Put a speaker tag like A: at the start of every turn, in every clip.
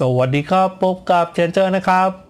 A: สวัสดีครับพบกับเชนเจอร์นะครับ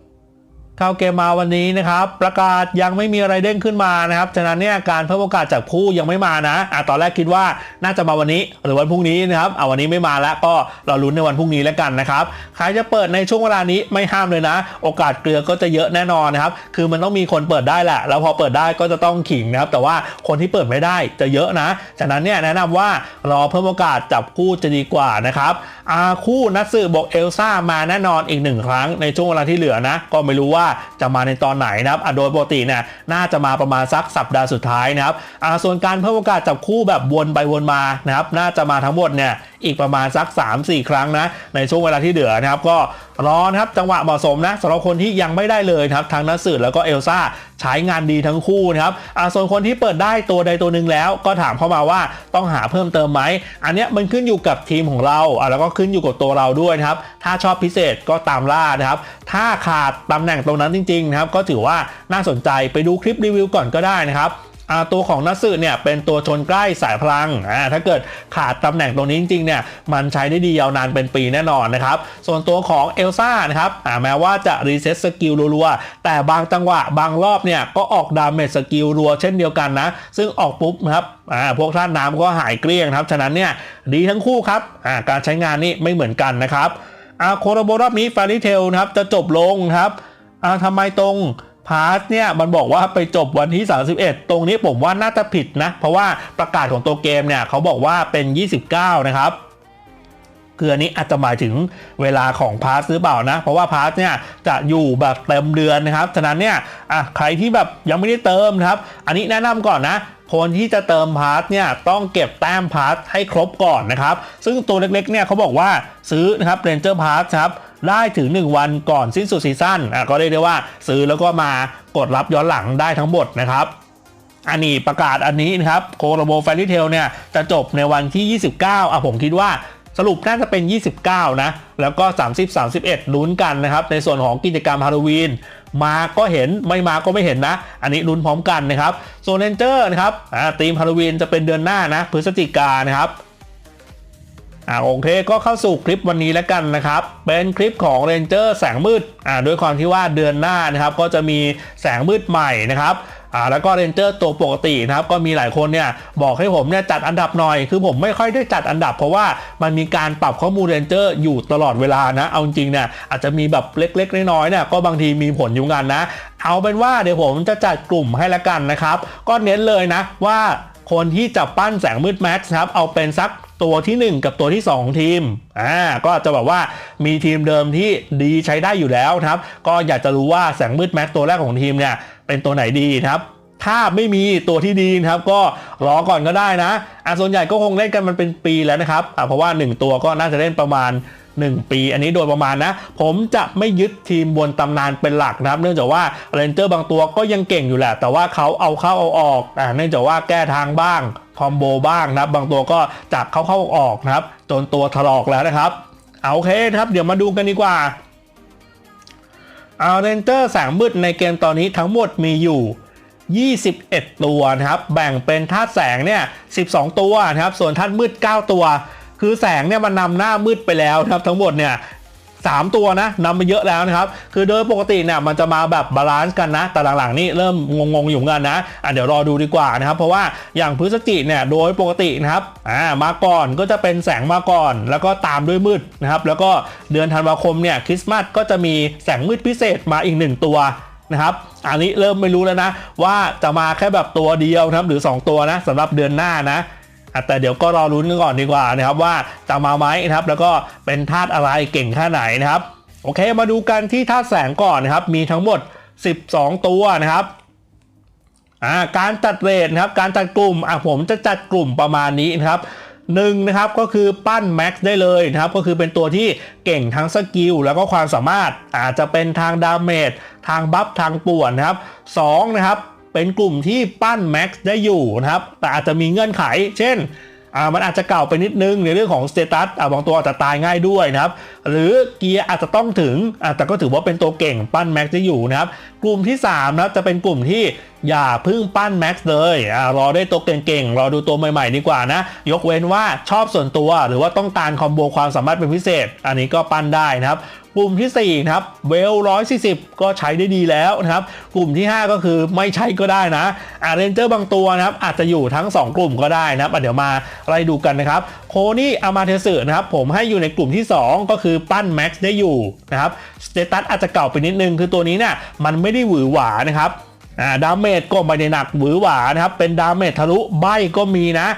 A: เข้าเกมมาวันนี้นะครับ ประกาศยังไม่มีอะไรเด้งขึ้นมานะครับฉะนั้นเนี่ยการเพิ่มโอกาสจากผู้ยังไม่มานะอะตอนแรกคิดว่าน่าจะมาวันนี้หรือวันพรุ่งนี้นะครับเอะวันนี้ไม่มาแล้วก็เราลุ้นในวันพรุ่งนี้แล้วกันนะครับใครจะเปิดในช่วงเวลานี้ไม่ห้ามเลยนะ โอกาสเกลือก็จะเยอะแน่นอนนะครับคือมันต้องมีคนเปิดได้แหละแล้วพอเปิดได้ก็จะต้องขิงนะครับแต่ว่าคนที่เปิดไม่ได้จะเยอะนะฉะนั้นเนี่ยแนะนำว่ารอเพิ่มโอกาสจับคู่จะดีกว่านะครับอาคู่นัดสื่อบอกเอลซ่ามาแน่นอนอีกหนึ่งครั้งในช่วงเวลาที่เหลือนะ ก็ไม่รู้ว่าจะมาในตอนไหนนะครับโดยปกติเนี่ยน่าจะมาประมาณสักสัปดาห์สุดท้ายนะครับอ่าส่วนการเพิ่มโอกาสจับคู่แบบวนไปวนมานะครับน่าจะมาทั้งหมดเนี่ยอีกประมาณสัก 3-4 ครั้งนะในช่วงเวลาที่เหลือนะครับก็รอนะครับจังหวะเหมาะสมนะสำหรับคนที่ยังไม่ได้เลยนะครับทั้งนัสสื่อแล้วก็เอลซ่าใช้งานดีทั้งคู่นะครับอ่าส่วนคนที่เปิดได้ตัวใดตัวหนึ่งแล้ว ก็ถามเข้ามาว่าต้องหาเพิ่มเติมไหม อันเนี้ยมันขึ้นอยู่กับทีมของเราอ่าแล้วก็ขึ้นอยู่กับตัวเราด้วยนะครับ ถ้าชอบพิเศษก็ตามล่านะครับ ถ้าขาดตำแหน่งตรงนั้นจริงๆนะครับ ก็ถือว่าน่าสนใจไปดูคลิปรีวิวก่อนก็ได้นะครับ ตัวของนัสึเนี่ยเป็นตัวชนใกล้สายพลังอ่าถ้าเกิดขาดตำแหน่งตรงนี้จริงๆเนี่ยมันใช้ได้ดียาวนานเป็นปีแน่นอนนะครับ ส่วนตัวของเอลซ่านะครับอ่าแม้ว่าจะรีเซ็ตสกิลรัวๆ แต่บางจังหวะบางรอบเนี่ยก็ออกดาเมจสกิลรัวเช่นเดียวกันนะ ซึ่งออกปุ๊บนะครับอ่าพวกท่านน้ำก็หายเกลี้ยงครับ ฉะนั้นเนี่ยดีทั้งคู่ครับอ่าการใช้งานนี่ไม่เหมือนกันนะครับอ่าโคโรโบรอบนี้ฟาริเทลนะครับจะจบลงครับอ่าทำไมตรง พาร์ทเนี่ยมันบอกว่าไปจบวันที่ 31 ตรงนี้ผมว่าน่าจะผิดนะ เพราะว่าประกาศของตัวเกมเนี่ยเขาบอกว่าเป็น 29 นะครับคืออันนี้อาจจะหมายถึงเวลาของพาร์ทหรือเปล่านะ เพราะว่าพาร์ทเนี่ยจะอยู่แบบเต็มเดือนนะครับ ฉะนั้นเนี่ยอะใครที่แบบยังไม่ได้เติมนะครับ อันนี้แนะนำก่อนนะคนที่จะเติมพาร์ทเนี่ยต้องเก็บแต้มพาร์ทให้ครบก่อนนะครับ ซึ่งตัวเล็กๆเนี่ยเขาบอกว่าซื้อนะครับเรนเจอร์พาร์ทครับ ได้ถึง 1 วันก่อนสิ้นสุดซีซั่นก็เรียกได้ว่าซื้อแล้วก็มากดรับย้อนหลังได้ทั้งหมดนะครับอันนี้ประกาศอันนี้นะครับโคโรโบแฟรี่เทลเนี่ยจะจบในวันที่ 29อะผมคิดว่าสรุปน่าจะเป็น 29 นะ แล้วก็ 30 31 ลุ้นกันนะครับ ในส่วนของกิจกรรมฮาโลวีน มาก็เห็นไม่มาก็ไม่เห็นนะ อันนี้ลุ้นพร้อมกันนะครับส่วนเรนเจอร์นะครับอ่าทีมฮาโลวีนจะเป็นเดือนหน้านะ พฤศจิกานะครับ อ่าโอเคก็เข้าสู่คลิปวันนี้แล้วกันนะครับ เป็นคลิปของเรนเจอร์แสงมืดอ่าด้วยความที่ว่าเดือนหน้านะครับก็จะมีแสงมืดใหม่นะครับอ่าแล้วก็เรนเจอร์ตัวปกตินะครับก็มีหลายคนเนี่ยบอกให้ผมเนี่ยจัดอันดับหน่อย คือผมไม่ค่อยได้จัดอันดับ เพราะว่ามันมีการปรับข้อมูลเรนเจอร์อยู่ตลอดเวลานะเอาจริงเนี่ยอาจจะมีแบบเล็กๆน้อยๆเนี่ยก็บางทีมีผลอยู่กันนะ เอาเป็นว่าเดี๋ยวผมจะจัดกลุ่มให้ละกันนะครับ ก็เน้นเลยนะว่า คนที่จะปั้นแสงมืดแม็กซ์ครับเอาเป็นสักตัวทีหนึ่1 กับตัวที่ 2 ทีม อ่า ก็จะแบบว่ามีทีมเดิมที่ดีใช้ได้อยู่แล้วครับ ก็อยากจะรู้ว่าแสงมืดแม็กตัวแรกของทีมเนี่ยเป็นตัวไหนดีครับ ถ้าไม่มีตัวที่ดีครับ ก็รอก่อนก็ได้นะ อ่าส่วนใหญ่ก็คงเล่นกันมันเป็นปีแล้วนะครับ อ่าเพราะว่า 1 ตัวก็น่าจะเล่นประมาณ 1 ปี อันนี้โดยประมาณนะ ผมจะไม่ยึดทีมบนตำนานเป็นหลักนะครับ เนื่องจากว่าเรนเจอร์บางตัวก็ยังเก่งอยู่แหละ แต่ว่าเขาเอาเข้าเอาออกอ่าเนื่องจากว่าแก้ทางบ้างคอมโบบ้างนะครับ บางตัวก็จับเข้าเข้าออกนะครับ จนตัวถลอกแล้วนะครับเอาโอเคนะครับ เดี๋ยวมาดูกันดีกว่าเอาเรนเจอร์แสงมืดในเกมตอนนี้ทั้งหมดมีอยู่21 ตัวนะครับ แบ่งเป็นธาตุแสงเนี่ย 12 ตัวนะครับ ส่วนธาตุมืด 9 ตัว คือแสงเนี่ยมันนำหน้ามืดไปแล้วนะครับทั้งหมดเนี่ยสามตัวนะนำไปเยอะแล้วนะครับ คือโดยปกติเนี่ยมันจะมาแบบบาลานซ์กันนะ แต่หลังๆนี่เริ่มงงๆอยู่เหมือนกันนะอะเดี๋ยวรอดูดีกว่านะครับ เพราะว่าอย่างพฤศจิเนี่ยโดยปกตินะครับอ่ามาก่อนก็จะเป็นแสงมาก่อน แล้วก็ตามด้วยมืดนะครับ แล้วก็เดือนธันวาคมเนี่ยคริสต์มาสก็จะมีแสงมืดพิเศษมาอีกหนึ่งตัวนะครับ อันนี้เริ่มไม่รู้แล้วนะ ว่าจะมาแค่แบบตัวเดียวนะครับหรือ 2 ตัวนะสำหรับเดือนหน้านะ แต่เดี๋ยวก็รอรุ้นกันก่อนดีกว่านะครับว่าจะมาไหมนะครับแล้วก็เป็นธาตุอะไรเก่งแค่ไหนนะครับโอเคมาดูกันที่ธาตุแสงก่อนนะครับมีทั้งหมด 12 ตัวนะครับอ่าการจัดเรทนะครับการจัดกลุ่มอะผมจะจัดกลุ่มประมาณนี้นะครับหนึ่งนะครับก็คือปั้นแม็กซ์ได้เลยนะครับก็คือเป็นตัวที่เก่งทั้งสกิลแล้วก็ความสามารถอาจจะเป็นทางดาเมจทางบัฟทางป่วนนะครับสองนะครับ เป็นกลุ่มที่ปั้นแม็กซ์ได้อยู่นะครับ แต่อาจจะมีเงื่อนไข เช่นอ่ามันอาจจะเก่าไปนิดนึงในเรื่องของสเตตัสอ่าบางตัวอาจจะตายง่ายด้วยนะครับ หรือเกียร์อาจจะต้องถึงอ่าแต่ก็ถือว่าเป็นตัวเก่งปั้นแม็กซ์ได้อยู่นะครับ กลุ่มที่3นะครับจะเป็นกลุ่มที่อย่าพึ่งปั้นแม็กซ์เลยอ่ารอได้ตัวเก่งๆ รอดูตัวใหม่ๆ ดีกว่านะ ยกเว้นว่าชอบส่วนตัวหรือว่าต้องการคอมโบความสามารถเป็นพิเศษ อันนี้ก็ปั้นได้นะครับ กลุ่มที่ 4 นะครับเวล140 ก็ใช้ได้ดีแล้วนะครับ กลุ่มที่ 5 ก็คือไม่ใช้ก็ได้นะอาเรนเจอร์บางตัวนะครับ อาจจะอยู่ทั้ง 2 กลุ่มก็ได้นะครับเดี๋ยวมาไล่ดูกันนะครับ โคนี่อามาเทสึนะครับผมให้อยู่ในกลุ่มที่ 2 ก็คือปั้นแม็กซ์ได้อยู่นะครับสเตตัสอาจจะเก่าไปนิดนึง คือตัวนี้เนี่ยมันไม่ได้หวือหวานะครับดาเมจก็ไม่ได้หนักหวือหวานะครับ เป็นดาเมจทะลุใบก็มีนะ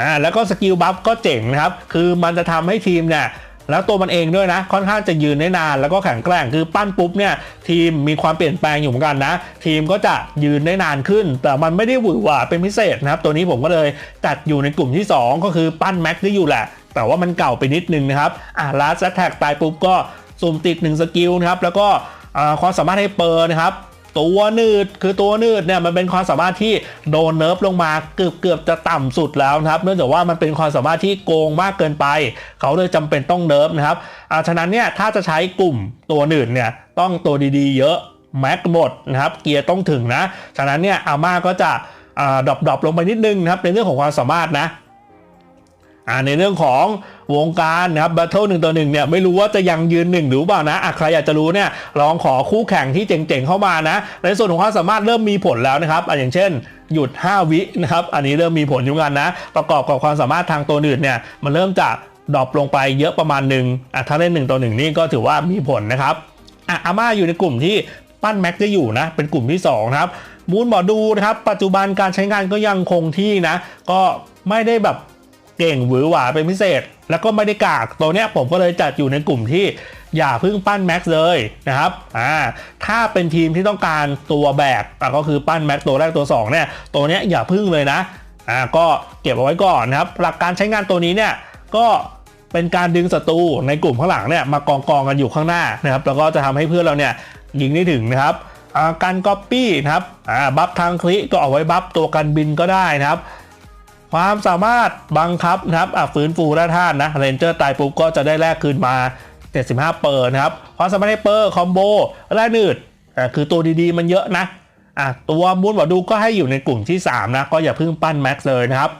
A: อ่าแล้วก็สกิลบัฟก็เจ๋งนะครับ คือมันจะทำให้ทีมเนี่ย แล้วตัวมันเองด้วยนะ ค่อนข้างจะยืนได้นานแล้วก็แข็งแกร่งคือปั้นปุ๊บเนี่ยทีมมีความเปลี่ยนแปลงอยู่เหมือนกันนะ ทีมก็จะยืนได้นานขึ้น แต่มันไม่ได้หวือหวาเป็นพิเศษนะครับ ตัวนี้ผมก็เลยจัดอยู่ในกลุ่มที่ 2 ก็คือปั้นแม็กซ์ได้อยู่แหละ แต่ว่ามันเก่าไปนิดนึงนะครับอะลาสแท็กตายปุ๊บก็สุ่มติด 1 สกิลนะครับแล้วก็อ่าความสามารถให้เปอร์นะครับ ตัวนืดคือตัวนืดเนี่ยมันเป็นความสามารถที่โดนเนิร์ฟลงมาเกือบเกือบจะต่ำสุดแล้วนะครับ เนื่องจากว่ามันเป็นความสามารถที่โกงมากเกินไป เขาเลยจำเป็นต้องเนิร์ฟนะครับอาฉะนั้นเนี่ยถ้าจะใช้กลุ่มตัวนืดเนี่ยต้องตัวดีๆ เยอะแม็กหมดนะครับเกียร์ต้องถึงนะ ฉะนั้นเนี่ยอาม่าก็จะดรอปดรอปลงไปนิดนึงนะครับในเรื่องของความสามารถนะ อ่าในเรื่องของวงการนะครับบัตเทิลหนึ่งต่อหนึ่งเนี่ยไม่รู้ว่าจะยังยืนหนึ่งหรือเปล่านะอะใครอยากจะรู้เนี่ยลองขอคู่แข่งที่เจ๋งๆเข้ามานะ ในส่วนของความสามารถเริ่มมีผลแล้วนะครับอะอย่างเช่นหยุด 5 วินะครับ อันนี้เริ่มมีผลอยู่เหมือนกันนะ ประกอบกับความสามารถทางตัวอื่นเนี่ยมันเริ่มจะดรอปลงไปเยอะประมาณหนึ่งอะถ้าเล่นหนึ่งต่อหนึ่งนี่ก็ถือว่ามีผลนะครับอะอาม่าอยู่ในกลุ่มที่ปั้นแม็กได้อยู่นะ เป็นกลุ่มที่สองนะครับมูนหมอดูนะครับ ปัจจุบันการใช้งานก็ยังคงที่นะ ก็ไม่ได้แบบ เก่งหวือหวาเป็นพิเศษ แล้วก็ไม่ได้กากตัวเนี้ยผมก็เลยจัดอยู่ในกลุ่มที่อย่าเพึ่งปั้นแม็กซ์เลยนะครับอ่าถ้าเป็นทีมที่ต้องการตัวแบกก็คือปั้นแม็กซ์ตัวแรกตัว2เนี่ยตัวเนี้ยอย่าพึ่งเลยนะอ่าก็เก็บเอาไว้ก่อนนะครับหลักการใช้งานตัวนี้เนี่ยก็เป็นการดึงศัตรูในกลุ่มข้างหลังเนี่ยมากองกองกันอยู่ข้างหน้านะครับแล้วก็จะทำให้เพื่อนเราเนี่ยยิงได้ถึงนะครับอ่าการก๊อปปี้นะครับอ่าบัฟทางคลิก็เอาไว้บัฟตัวกันบินก็ได้นะครับ ความสามารถบังคับนะครับอะฟื้นฟูแร่ธาตุนะเรนเจอร์ตายปุ๊บก็จะได้แลกคืนมา 75 เปอร์นะครับความสามารถให้เปอร์คอมโบแร่นืดอะคือตัวดีๆมันเยอะนะอะตัวมูนบอดูก็ให้อยู่ในกลุ่มที่ 3 นะ ก็อย่าเพิ่งปั้นแม็กซ์เลยนะครับ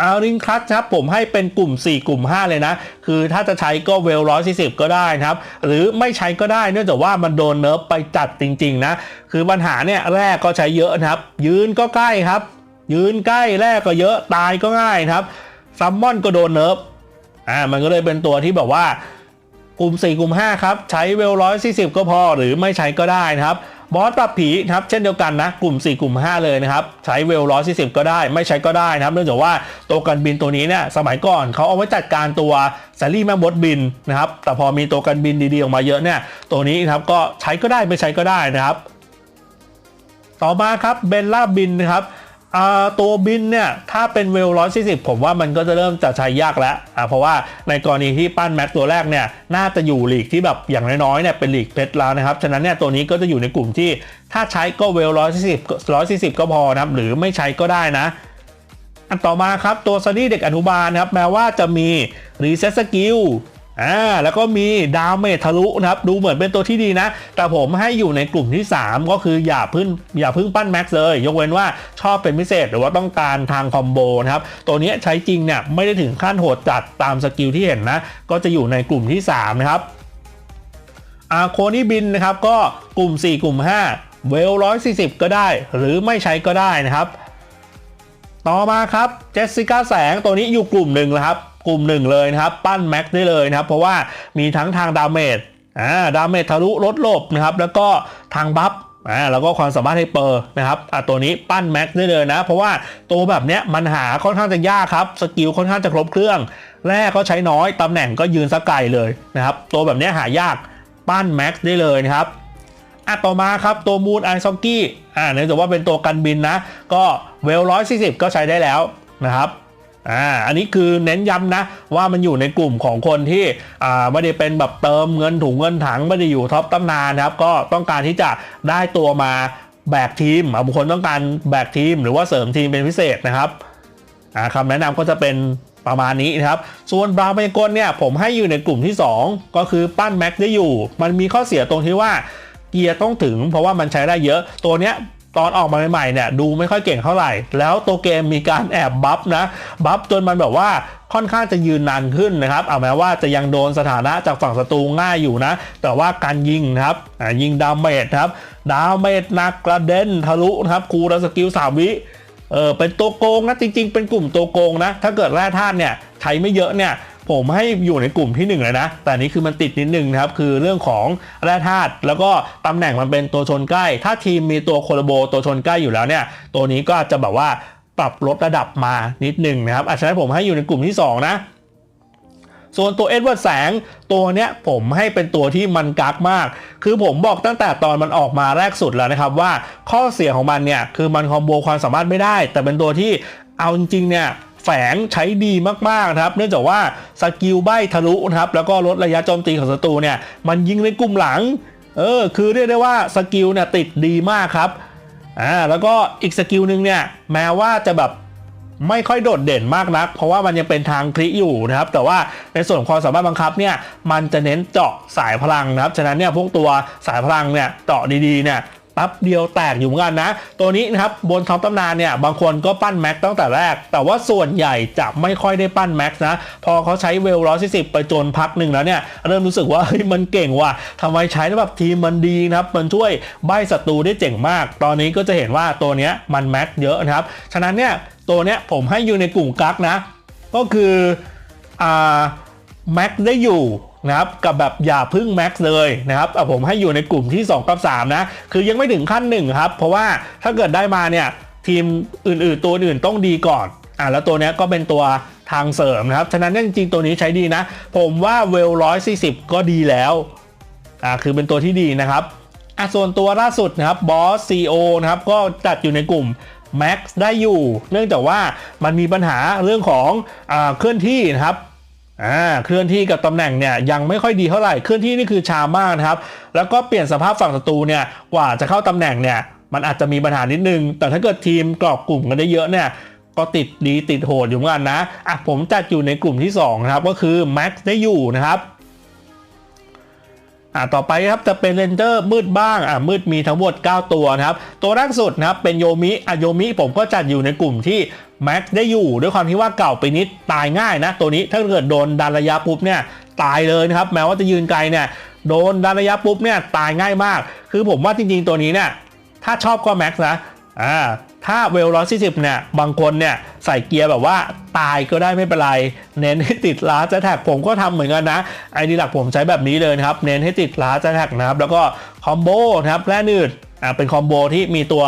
A: อาริงคัตครับผมให้เป็นกลุ่ม 4 กลุ่ม 5 เลยนะ คือถ้าจะใช้ก็เวล140ก็ได้นะครับ หรือไม่ใช้ก็ได้เนื่องจากว่ามันโดนเนิร์ฟไปจัดจริง ๆ นะ คือปัญหาเนี่ยแรกก็ใช้เยอะนะครับ ยืนก็ใกล้ครับ ยืนใกล้แรกก็เยอะตายก็ง่ายครับซัมมอนก็โดนเนิร์ฟอ่ามันก็เลยเป็นตัวที่แบบว่ากลุ่ม 4 กลุ่ม 5 ครับ ใช้เวล140ก็พอหรือไม่ใช้ก็ได้นะครับบอสปรับผีครับเช่นเดียวกันนะกลุ่ม 4 กลุ่ม 5 เลยนะครับ ใช้เวล140ก็ได้ไม่ใช้ก็ได้นะครับ เนื่องจากว่าตัวกันบินตัวนี้เนี่ยสมัยก่อนเขาเอาไว้จัดการตัวซลลี่แม่มดบินนะครับ แต่พอมีตัวกันบินดีๆออกมาเยอะเนี่ยตัวนี้นะครับก็ใช้ก็ได้ไม่ใช้ก็ได้นะครับ ต่อมาครับเบลล่าบินนะครับ ตัวบินเนี่ยถ้าเป็นเวล140ผมว่ามันก็จะเริ่มจะใช้ยากแล้วเพราะว่าในกรณีที่ปั้นแม็กตัวแรกเนี่ยน่าจะอยู่หลีกที่แบบอย่างน้อยๆเนี่ยเป็นหลีกเพชรแล้วนะครับฉะนั้นเนี่ยตัวนี้ก็จะอยู่ในกลุ่มที่ถ้าใช้ก็เวล140 140ก็พอนะครับหรือไม่ใช้ก็ได้นะ อันต่อมาครับตัวซันนี่เด็กอนุบาลนะครับแม้ว่าจะมีรีเซ็ตสกิล อ่าแล้วก็มีดาเมจทะลุนะครับ ดูเหมือนเป็นตัวที่ดีนะ แต่ผมให้อยู่ในกลุ่มที่ 3 ก็คืออย่าพึ่งอย่าพึ่งปั้นแม็กซ์เลย ยกเว้นว่าชอบเป็นพิเศษหรือว่าต้องการทางคอมโบนะครับ ตัวนี้ใช้จริงเนี่ยไม่ได้ถึงขั้นโหดจัดตามสกิลที่เห็นนะ ก็จะอยู่ในกลุ่มที่ 3 นะครับอาโคนี่บินนะครับ ก็กลุ่ม 4 กลุ่ม 5 เวล140ก็ได้ หรือไม่ใช้ก็ได้นะครับ ต่อมาครับเจสสิก้าแสงตัวนี้อยู่กลุ่มหนึ่งแล้วครับ กลุ่มหนึ่งเลยนะครับ ปั้นแม็กได้เลยนะครับ เพราะว่ามีทั้งทางดาเมจอ่าดาเมจทะลุลดหลบนะครับ แล้วก็ทางบัฟอ่าแล้วก็ความสามารถให้เปอร์นะครับอ่าตัวนี้ปั้นแม็กได้เลยนะ เพราะว่าตัวแบบเนี้ยมันหาค่อนข้างจะยากครับ สกิลค่อนข้างจะครบเครื่อง แรกก็ใช้น้อย ตำแหน่งก็ยืนสกไกลเลยนะครับ ตัวแบบเนี้ยหายากปั้นแม็กได้เลยนะครับอะต่อมาครับตัวมูนไอซ็อกกี้อ่าเนื่องจากว่าเป็นตัวกันบินนะ ก็เวลร้อยสี่สิบก็ใช้ได้แล้วนะครับ อ่าอันนี้คือเน้นย้ำนะ ว่ามันอยู่ในกลุ่มของคนที่อ่าไม่ได้เป็นแบบเติมเงินถุงเงินถังไม่ได้อยู่ท็อปตั้งนานนะครับ ก็ต้องการที่จะได้ตัวมาแบกทีมบางคนต้องการแบกทีม หรือว่าเสริมทีมเป็นพิเศษนะครับอ่าคำแนะนำก็จะเป็นประมาณนี้นะครับ ส่วนบราวน์เมกลเนี่ยผมให้อยู่ในกลุ่มที่ 2 ก็คือปั้นแม็กได้อยู่ มันมีข้อเสียตรงที่ว่าเกียร์ต้องถึงเพราะว่ามันใช้ได้เยอะตัวเนี้ย ตอนออกมาใหม่ๆเนี่ยดูไม่ค่อยเก่งเท่าไหร่ แล้วตัวเกมมีการแอบบัฟนะบัฟจนมันแบบว่าค่อนข้างจะยืนนานขึ้นนะครับ เอาแม้ว่าจะยังโดนสถานะจากฝั่งศัตรูง่ายอยู่นะ แต่ว่าการยิงนะครับยิงดาเมจครับดาเมจหนักกระเด็นทะลุนะครับคูลสกิลสามวิเออเป็นตัวโกงนะจริง ๆ เป็นกลุ่มตัวโกงนะ ถ้าเกิดแร่ธาตุเนี่ยใช้ไม่เยอะเนี่ย ผมให้อยู่ในกลุ่มที่1เลยนะ แต่นี้คือมันติดนิดนึงนะครับ คือเรื่องของแร่ธาตุแล้วก็ตำแหน่งมันเป็นตัวชนใกล้ ถ้าทีมมีตัวโคโลโบตัวชนใกล้อยู่แล้วเนี่ย ตัวนี้ก็จจะแบบว่าปรับลดระดับมานิดนึงนะครับอาจจะให้ผมให้อยู่ในกลุ่มที่ 2 นะส่วนตัวเอ็ดเวิร์ดแสงตัวเนี้ยผมให้เป็นตัวที่มันกักมาก คือผมบอกตั้งแต่ตอนมันออกมาแรกสุดแล้วนะครับว่าข้อเสียของมันเนี่ยคือมันคอมโบความสามารถไม่ได้ แต่เป็นตัวที่เอาจริงๆเนี่ย แฝงใช้ดีมากๆนะครับ เนื่องจากว่าสกิลใบทะลุนะครับ แล้วก็ลดระยะโจมตีของศัตรูเนี่ยมันยิงในกลุ่มหลัง เออคือเรียกได้ว่าสกิลเนี่ยติดดีมากครับอ่าแล้วก็อีกสกิลหนึ่งเนี่ยแม้ว่าจะแบบไม่ค่อยโดดเด่นมากนัก เพราะว่ามันยังเป็นทางคลิอยู่นะครับ แต่ว่าในส่วนความสามารถบังคับเนี่ยมันจะเน้นเจาะสายพลังนะครับ ฉะนั้นเนี่ยพวกตัวสายพลังเนี่ยเจาะดีๆเนี่ย ปั๊บเดียวแตกอยู่เหมือนกันนะ ตัวนี้นะครับบนท็อปตำนานเนี่ยบางคนก็ปั้นแม็กตั้งแต่แรก แต่ว่าส่วนใหญ่จะไม่ค่อยได้ปั้นแม็กนะพอเขาใช้เวลร้อยสิบไปจนพักหนึ่งแล้วเนี่ยเริ่มรู้สึกว่าเฮ้ยมันเก่งว่ะทำไมใช้แล้วแบบทีมมันดีนะครับมันช่วยใบศัตรูได้เจ๋งมาก ตอนนี้ก็จะเห็นว่าตัวเนี้ยมันแม็กเยอะนะครับฉะนั้นเนี่ยตัวเนี้ยผมให้อยู่ในกลุ่มกักนะ ก็คืออ่าแม็กได้อยู่ นะครับกับแบบอย่าพึ่งแม็กซ์เลยนะครับอะผมให้อยู่ในกลุ่มที่ 2 กับ 3 นะ คือยังไม่ถึงขั้นหนึ่งครับ เพราะว่าถ้าเกิดได้มาเนี่ย ทีมอื่น ๆ ตัวอื่นต้องดีก่อนอะแล้วตัวนี้ก็เป็นตัวทางเสริมนะครับ ฉะนั้นจริง ๆ ตัวนี้ใช้ดีนะ ผมว่าเวลร้อยสี่สิบก็ดีแล้วอ่าคือเป็นตัวที่ดีนะครับอะส่วนตัวล่าสุดนะครับบอสซีโอนะครับก็จัดอยู่ในกลุ่ม Max ได้อยู่ เนื่องจากว่ามันมีปัญหาเรื่องของอาเคลื่อนที่นะครับ อ่าเคลื่อนที่กับตำแหน่งเนี่ยยังไม่ค่อยดีเท่าไหร่เคลื่อนที่นี่คือช้ามากนะครับ แล้วก็เปลี่ยนสภาพฝั่งศัตรูเนี่ยกว่าจะเข้าตำแหน่งเนี่ยมันอาจจะมีปัญหานิดนึง แต่ถ้าเกิดทีมกรอบกลุ่มกันได้เยอะเนี่ยก็ติดดีติดโหดอยู่เหมือนกันนะอะผมจัดอยู่ในกลุ่มที่สองนะครับก็คือแม็กซ์ได้อยู่นะครับ อ่าต่อไปครับจะเป็นเรนเจอร์มืดบ้างอ่ามืดมีทั้งหมด 9 ตัวนะครับตัวแรกสุดนะครับเป็นโยมิอะโยมิผมก็จัดอยู่ในกลุ่มที่แม็กได้อยู่ด้วยความที่ว่าเก่าไปนิดตายง่ายนะ ตัวนี้ถ้าเกิดโดนดันระยะปุ๊บเนี่ยตายเลยนะครับแม้ว่าจะยืนไกลเนี่ยโดนดันระยะปุ๊บเนี่ยตายง่ายมาก คือผมว่าจริงๆตัวนี้เนี่ยถ้าชอบก็แม็กซ์นะอ่า ถ้าเวลร้อยสี่สิบเนี่ยบางคนเนี่ยใส่เกียร์แบบว่าตายก็ได้ไม่เป็นไร เน้นให้ติดล้าจะแท็กผมก็ทำเหมือนกันนะไอดีหลักผมใช้แบบนี้เลยนะครับ เน้นให้ติดล้าจะแท็กนะครับ แล้วก็คอมโบนะครับแร่นืดอ่าเป็นคอมโบที่มีตัว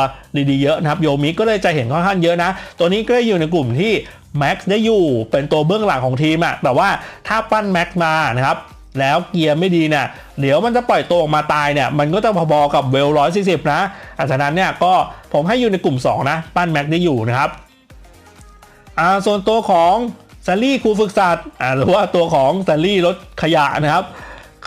A: ดีๆเยอะนะครับโยมิก็เลยจะเห็นค่อนข้างเยอะนะ ตัวนี้ก็อยู่ในกลุ่มที่แม็กซ์ได้อยู่เป็นตัวเบื้องหลังของทีมอะแต่ว่าถ้าปั้นแม็กซ์มานะครับ แล้วเกียร์ไม่ดีเนี่ยเดี๋ยวมันจะปล่อยตัวออกมาตายเนี่ยมันก็จะพอๆกับเวลร้อยสี่สิบนะอาฉะนั้นเนี่ยก็ผมให้อยู่ในกลุ่ม 2 นะ ปั้นแม็กได้อยู่นะครับอ่าส่วนตัวของซลลี่ครูฝึกสัตว์อ่าหรือว่าตัวของซลลี่รถขยะนะครับ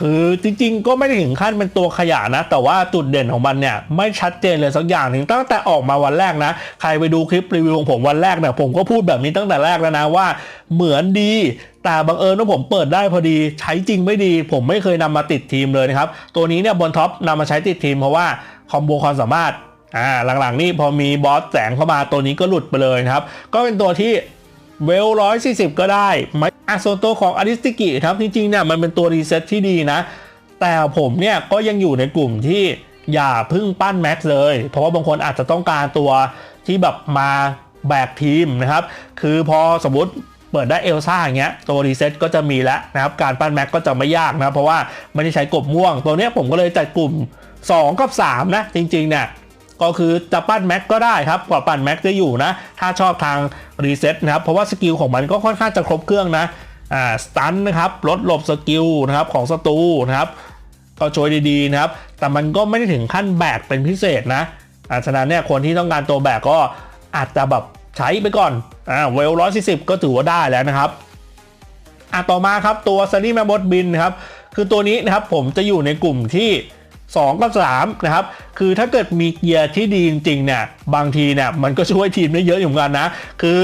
A: คือจริงๆ ก็ไม่ได้ถึงขั้นเป็นตัวขยะนะ แต่ว่าจุดเด่นของมันเนี่ย ไม่ชัดเจนเลยสักอย่างหนึ่งตั้งแต่ออกมาวันแรกนะ ใครไปดูคลิปรีวิวของผมวันแรกเนี่ยผมก็พูดแบบนี้ตั้งแต่แรกแล้วนะว่าเหมือนดีแต่บังเอิญว่าผมเปิดได้พอดีใช้จริงไม่ดี ผมไม่เคยนำมาติดทีมเลยนะครับ ตัวนี้เนี่ยบนท็อปนำมาใช้ติดทีมเพราะว่าคอมโบความสามารถอ่าหลังๆนี่พอมีบอสแสงเข้ามาตัวนี้ก็หลุดไปเลยนะครับ ก็เป็นตัวที่ เวลร้อยสี่สิบก็ได้ไม่อะส่วนตัวของอาริสติกิครับจริงๆเนี่ยมันเป็นตัวรีเซ็ตที่ดีนะ แต่ผมเนี่ยก็ยังอยู่ในกลุ่มที่อย่าพึ่งปั้นแม็กซ์เลย เพราะว่าบางคนอาจจะต้องการตัวที่แบบมาแบกทีมนะครับ คือพอสมมติเปิดได้เอลซ่าอย่างเงี้ยตัวรีเซ็ตก็จะมีแล้วนะครับการปั้นแม็กก็จะไม่ยากนะเพราะว่าไม่ได้ใช้กบม่วง ตัวเนี้ยผมก็เลยจัดกลุ่ม 2 กับ 3 นะ จริงๆเนี่ย ก็คือจะปั้นแม็กก็ได้ครับกว่าปั้นแม็กจะอยู่นะ ถ้าชอบทางรีเซ็ตนะครับ เพราะว่าสกิลของมันก็ค่อนข้างจะครบเครื่องนะอ่าสตันนะครับลดหลบสกิลนะครับของศัตรูนะครับก็ช่วยดีๆนะครับ แต่มันก็ไม่ได้ถึงขั้นแบกเป็นพิเศษนะอ่าฉะนั้นเนี่ยคนที่ต้องการตัวแบกก็อาจจะแบบใช้ไปก่อนอ่าเวลร้อยสิบก็ถือว่าได้แล้วนะครับอะต่อมาครับตัวซันนี่แมบดบินครับคือตัวนี้นะครับผมจะอยู่ในกลุ่มที่ 2 กับ 3 นะครับ คือถ้าเกิดมีเกียร์ที่ดีจริงๆเนี่ยบางทีเนี่ยมันก็ช่วยทีมได้เยอะอยู่เหมือนกันนะ คือ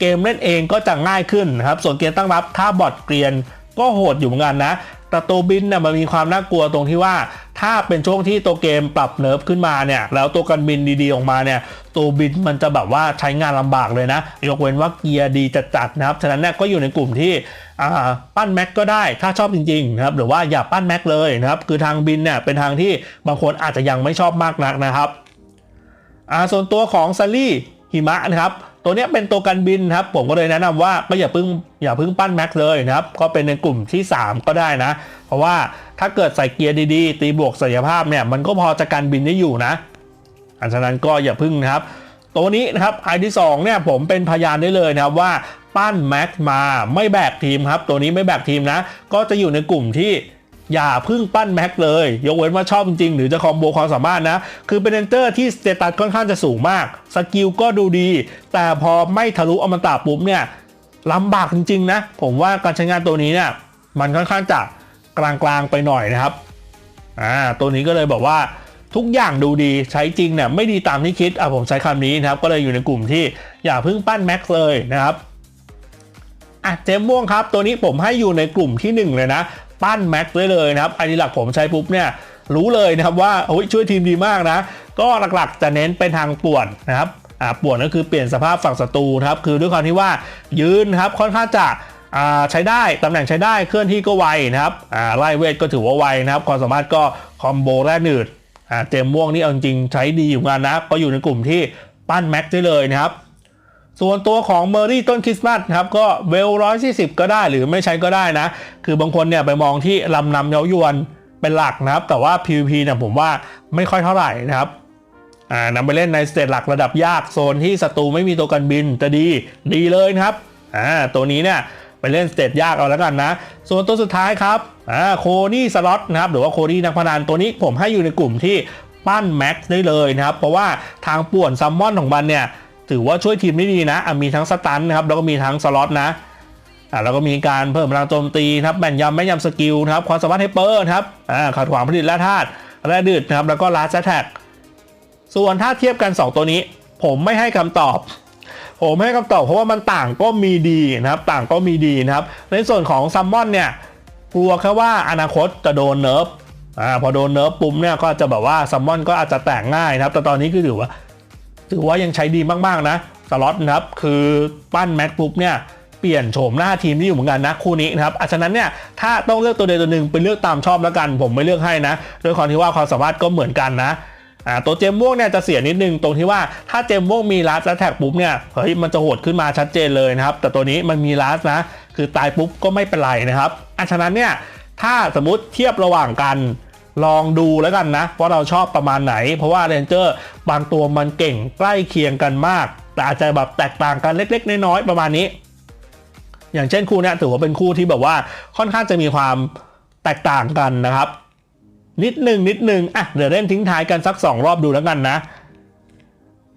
A: เกมเล่นเองก็จะง่ายขึ้นนะครับ ส่วนเกมตั้งรับถ้าบอดเกรียนก็โหดอยู่เหมือนกันนะ แต่ตัวบินเนี่ยมันมีความน่ากลัวตรงที่ว่า ถ้าเป็นช่วงที่ตัวเกมปรับเนิร์ฟขึ้นมาเนี่ย แล้วตัวกันบินดีๆออกมาเนี่ย ตัวบินมันจะแบบว่าใช้งานลำบากเลยนะ ยกเว้นว่าเกียร์ดีจัดๆนะครับ ฉะนั้นเนี่ยก็อยู่ในกลุ่มที่ปั้นแม็กก็ได้ถ้าชอบจริงๆนะครับหรือว่าอย่าปั้นแม็กเลยนะครับคือทางบินเนี่ยเป็นทางที่บางคนอาจจะยังไม่ชอบมากนักนะครับส่วนตัวของซัลลี่หิมะนะครับ ตัวนี้เป็นตัวกันบินครับ ผมก็เลยแนะนำว่าก็อย่าเพิ่งอย่าเพิ่งปั้นแม็กเลยนะครับ ก็เป็นในกลุ่มที่ 3 ก็ได้นะ เพราะว่าถ้าเกิดใส่เกียร์ดีๆ ตีบวกศักยภาพเนี่ยมันก็พอจะกันบินได้อยู่นะอันฉะนั้นก็อย่าพึ่งนะครับ ตัวนี้นะครับไอที่2เนี่ยผมเป็นพยานได้เลยนะครับว่าปั้นแม็กมาไม่แบกทีมครับ ตัวนี้ไม่แบกทีมนะ ก็จะอยู่ในกลุ่มที่ อย่าพึ่งปั้นแม็กเลย ยกเว้นว่าชอบจริงๆหรือจะคอมโบความสามารถนะ คือเป็นเอนเตอร์ที่สเตตัสค่อนข้างจะสูงมาก สกิลก็ดูดี แต่พอไม่ทะลุอมตะปุ๊บเนี่ยลำบากจริง ๆ นะ ผมว่าการใช้งานตัวนี้เนี่ยมันค่อนข้างจะกลางๆไปหน่อยนะครับอ่าตัวนี้ก็เลยบอกว่าทุกอย่างดูดีใช้จริงเนี่ยไม่ดีตามที่คิดอะผมใช้คำนี้นะครับ ก็เลยอยู่ในกลุ่มที่อย่าพึ่งปั้นแม็กเลยนะครับอะเจมม่วงครับ ตัวนี้ผมให้อยู่ในกลุ่มที่ 1 เลยนะ ปั้นแม็กซ์ได้เลยนะครับไอดีหลักผมใช้ปุ๊บเนี่ยรู้เลยนะครับว่าโอ้ยช่วยทีมดีมากนะ ก็หลักๆจะเน้นเป็นทางป่วนนะครับอ่าป่วนก็คือเปลี่ยนสภาพฝั่งศัตรูนะครับคือด้วยความที่ว่ายืนครับค่อนข้างจะอ่าใช้ได้ตำแหน่งใช้ได้เคลื่อนที่ก็ไวนะครับอ่าไล่เวทก็ถือว่าไวนะครับความสามารถก็คอมโบแรกหนืดอ่าเจมม่วงนี่เอาจริงใช้ดีอยู่งานนะก็อยู่ในกลุ่มที่ปั้นแม็กซ์ได้เลยนะครับ ส่วนตัวของเมอรี่ต้นคริสต์มาสครับก็เวลร้อยสี่สิบก็ได้หรือไม่ใช้ก็ได้นะ คือบางคนเนี่ยไปมองที่ลำนำเย้ายวนเป็นหลักนะครับ แต่ว่า PVP เนี่ยผมว่าไม่ค่อยเท่าไหร่นะครับอ่านำไปเล่นในสเตจหลักระดับยากโซนที่ศัตรูไม่มีตัวกันบินจะดีดีเลยนะครับอ่าตัวนี้เนี่ยไปเล่นสเตจยากเอาแล้วกันนะ ส่วนตัวสุดท้ายครับอ่าโคนี่สล็อตนะครับหรือว่าโคนี่นักพนันตัวนี้ผมให้อยู่ในกลุ่มที่ปั้นแม็กซ์ได้เลยนะครับ เพราะว่าทางป่วนซัมมอนของมันเนี่ย ถือว่าช่วยทีมได้ดีนะมีทั้งสตันนะครับแล้วก็มีทั้งสล็อตนะอะแล้วก็มีการเพิ่มพลังโจมตีนะครับแม่นยำไม่นยำสกิลนะครับความสามารถให้เปิร์นะครับอ่าขัดขวางผลิตและธาตุและดืดนะครับแล้วก็ลาสแท็กส่วนถ้าเทียบกัน 2 ตัวนี้ ผมไม่ให้คำตอบ ผมไม่ให้คำตอบเพราะว่ามันต่างก็มีดีนะครับต่างก็มีดีนะครับ ในส่วนของซัมมอนเนี่ยกลัวแค่ว่าอนาคตจะโดนเนิร์ฟอ่าพอโดนเนิร์ฟปุ๊บเนี่ยก็จะแบบว่าซัมมอนก็อาจจะแตกง่ายนะครับแต่ตอนนี้คือถือว่า ถือว่ายังใช้ดีมากๆนะสล็อตนะครับคือปั้นแม็กปุ๊บเนี่ยเปลี่ยนโฉมหน้าทีมที่อยู่เหมือนกันนะคู่นี้นะครับอะฉะนั้นเนี่ยถ้าต้องเลือกตัวใดตัวหนึ่งไปเลือกตามชอบแล้วกัน ผมไม่เลือกให้นะด้วยความที่ว่าความสามารถก็เหมือนกันนะตัวเจมม่วงเนี่ยจะเสียนิดนึงตรงที่ว่าถ้าเจมม่วงมีลัสและแท็กปุ๊บเนี่ยเฮ้ยมันจะโหดขึ้นมาชัดเจนเลยนะครับ แต่ตัวนี้มันมีลัสนะ คือตายปุ๊บก็ไม่เป็นไรนะครับอะฉะนั้นเนี่ยถ้าสมมติเทียบระหว่างกัน ลองดูแล้วกันนะว่าเราชอบประมาณไหน เพราะว่าเรนเจอร์บางตัวมันเก่งใกล้เคียงกันมาก แต่อาจจะแบบแตกต่างกันเล็ก ๆ น้อยๆประมาณนี้ อย่างเช่นคู่นี้ถือว่าเป็นคู่ที่แบบว่าค่อนข้างจะมีความแตกต่างกันนะครับ นิดหนึ่งนิดหนึ่งอะเดี๋ยวเล่นทิ้งท้ายกันสัก 2 รอบดูแล้วกันนะ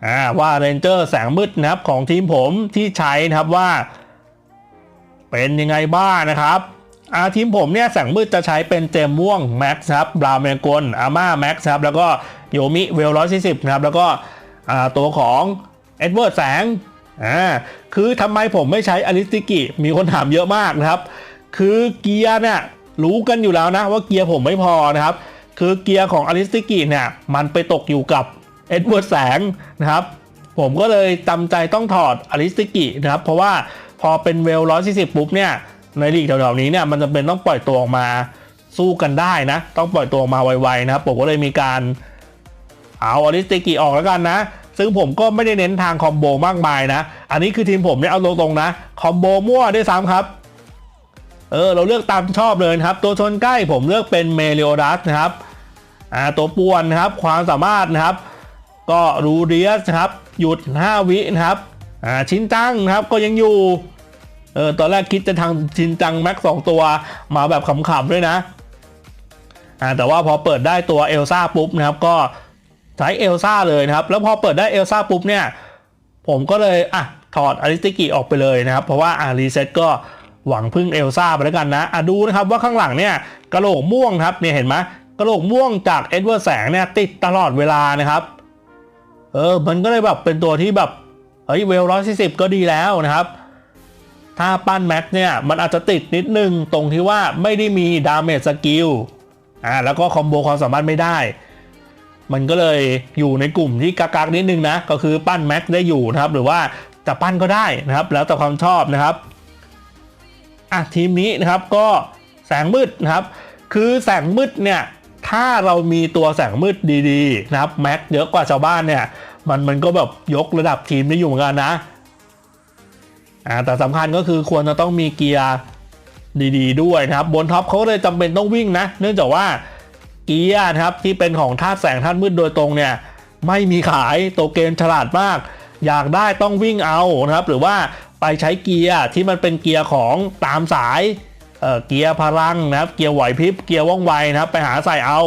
A: อ่าว่าเรนเจอร์แสงมืดนะครับของทีมผมที่ใช้นะครับว่า เป็นยังไงบ้างนะครับ อาทีมผมเนี่ยแสงมืดจะใช้เป็นเจมม่วงแม็กซ์ครับบราวเมงกลอาม่าแม็กซ์ครับแล้วก็โยมิเวลร้อยสี่สิบนะครับแล้วก็ตัวของเอ็ดเวิร์ดแสงอ่าคือทำไมผมไม่ใช้อลิสติกิมีคนถามเยอะมากนะครับ คือเกียร์เนี่ยรู้กันอยู่แล้วนะว่าเกียร์ผมไม่พอนะครับ คือเกียร์ของอลิสติกิเนี่ยมันไปตกอยู่กับเอ็ดเวิร์ดแสงนะครับผมก็เลยจำใจต้องถอดอลิสติกินะครับ เพราะว่าพอเป็นเวลร้อยสี่สิบปุ๊บเนี่ย ในลีกแถวๆนี้เนี่ยมันจะเป็นต้องปล่อยตัวออกมาสู้กันได้นะ ต้องปล่อยตัวออกมาไวๆนะครับผมก็เลยมีการเอาอลิสติกิออกแล้วกันนะ ซึ่งผมก็ไม่ได้เน้นทางคอมโบมากมายนะ อันนี้คือทีมผมเนี่ยเอาตรงๆนะ คอมโบมั่วด้วยซ้ำครับเออเราเลือกตามชอบเลยครับ ตัวชนใกล้ผมเลือกเป็นเมเลียดัสนะครับอ่าตัวป่วนนะครับความสามารถนะครับ ก็รูเรียสนะครับ หยุด 5 วินะครับอ่าชิ้นจังนะครับก็ยังอยู่ เออตอนแรกคิดจะทางชินจังแม็กสองตัวมาแบบขำๆด้วยนะอ่าแต่ว่าพอเปิดได้ตัวเอลซ่าปุ๊บนะครับก็ใช้เอลซ่าเลยนะครับ แล้วพอเปิดได้เอลซ่าปุ๊บเนี่ย ผมก็เลยอะถอดอาริสติกิออกไปเลยนะครับ เพราะว่าอ่ารีเซ็ตก็หวังพึ่งเอลซ่าไปแล้วกันนะอะดูนะครับว่าข้างหลังเนี่ยกระโหลกม่วงครับเนี่ยเห็นไหมกระโหลกม่วงจากเอ็ดเวิร์ดแสงเนี่ยติดตลอดเวลานะครับเออมันก็เลยแบบเป็นตัวที่แบบเฮ้ยเวลร้อยสี่สิบก็ดีแล้วนะครับ ถ้าปั้นแม็กเนี่ย มันอาจจะติดนิดนึงตรงที่ว่าไม่ได้มีดาเมจสกิลอ่าแล้วก็คอมโบความสามารถไม่ได้ มันก็เลยอยู่ในกลุ่มที่กากๆนิดนึงนะ ก็คือปั้นแม็กได้อยู่นะครับ หรือว่าจะปั้นก็ได้นะครับ แล้วแต่ความชอบนะครับอะทีมนี้นะครับก็แสงมืดนะครับ คือแสงมืดเนี่ยถ้าเรามีตัวแสงมืดดีๆนะครับแม็กเยอะกว่าชาวบ้านเนี่ยมันมันก็แบบยกระดับทีมได้อยู่เหมือนกันนะ อ่าแต่สำคัญก็คือควรจะต้องมีเกียร์ดีๆ ด้วยนะครับ บนท็อปเขาเลยจำเป็นต้องวิ่งนะ เนื่องจากว่าเกียร์นะครับที่เป็นของธาตุแสงธาตุมืดโดยตรงเนี่ยไม่มีขายตัวเกมฉลาดมาก อยากได้ต้องวิ่งเอานะครับ หรือว่าไปใช้เกียร์ที่มันเป็นเกียร์ของตามสายเเกียร์พลังนะครับ เกียร์ไหวพริบเกียร์ว่องไวนะครับ ไปหาใส่เอา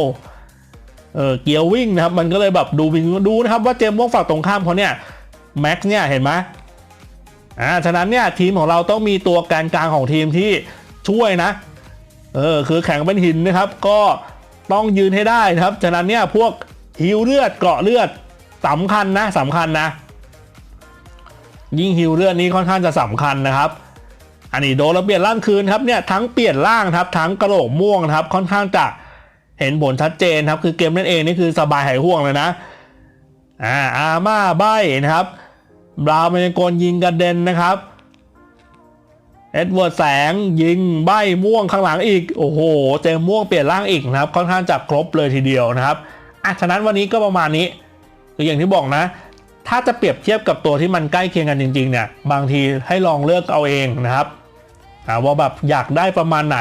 A: เอเกียร์วิ่งนะครับ มันก็เลยแบบดูดูนะครับว่าเจมส์ว่องฝั่งตรงข้ามเขาเนี่ยแม็กเนี่ยเห็นไหม อ่าฉะนั้นเนี่ยทีมของเราต้องมีตัวแกนกลางของทีมที่ช่วยนะเออคือแข็งเป็นหินนะครับ ก็ต้องยืนให้ได้นะครับ ฉะนั้นเนี่ยพวกฮิวเลือดเกาะเลือดสำคัญนะสำคัญนะ ยิ่งฮิวเลือดนี้ค่อนข้างจะสำคัญนะครับ อันนี้โดนแล้วเปลี่ยนร่างคืนครับเนี่ยทั้งเปลี่ยนร่างครับทั้งกระโหลกม่วงครับค่อนข้างจะเห็นผลชัดเจนครับ คือเกมนั่นเองนี่คือสบายหายห่วงเลยนะอ่าอาม่าใบนะครับ บราวน์เป็นโกนยิงกระเด็นนะครับ เอ็ดเวิร์ดแสงยิงใบม่วงข้างหลังอีก โอ้โห เจมม่วงเปลี่ยนร่างอีกนะครับ ค่อนข้างจะครบเลยทีเดียวนะครับอะฉะนั้นวันนี้ก็ประมาณนี้คืออย่างที่บอกนะ ถ้าจะเปรียบเทียบกับตัวที่มันใกล้เคียงกันจริงๆเนี่ย บางทีให้ลองเลือกเอาเองนะครับ อ่าว่าแบบอยากได้ประมาณไหน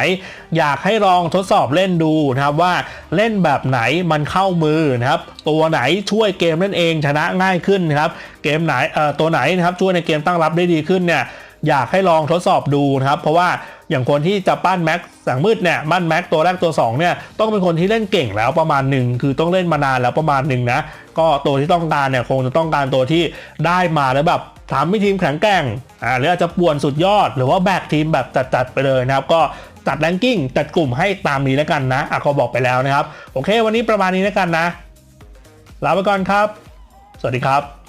A: อยากให้ลองทดสอบเล่นดูนะครับว่าเล่นแบบไหนมันเข้ามือนะครับ ตัวไหนช่วยเกมนั่นเองชนะง่ายขึ้นนะครับ เกมไหนเอ่อตัวไหนนะครับช่วยในเกมตั้งรับได้ดีขึ้นเนี่ยอยากให้ลองทดสอบดูนะครับ เพราะว่าอย่างคนที่จะปั้นแม็กแสงมืดเนี่ยปั้นแม็กตัวแรกตัวสองเนี่ยต้องเป็นคนที่เล่นเก่งแล้วประมาณหนึ่งคือต้องเล่นมานานแล้วประมาณหนึ่งนะก็ตัวที่ต้องการเนี่ยคงจะต้องการตัวที่ได้มาแล้วแบบ ทำให้ทีมแข็งแกร่งอ่าหรืออาจจะป่วนสุดยอด หรือว่าแบกทีมแบบจัดๆไปเลยนะครับก็จัดแรงกิ้งจัดกลุ่มให้ตามนี้แล้วกันนะอะก็บอกไปแล้วนะครับ โอเค วันนี้ประมาณนี้แล้วกันนะลาไปก่อนครับ สวัสดีครับ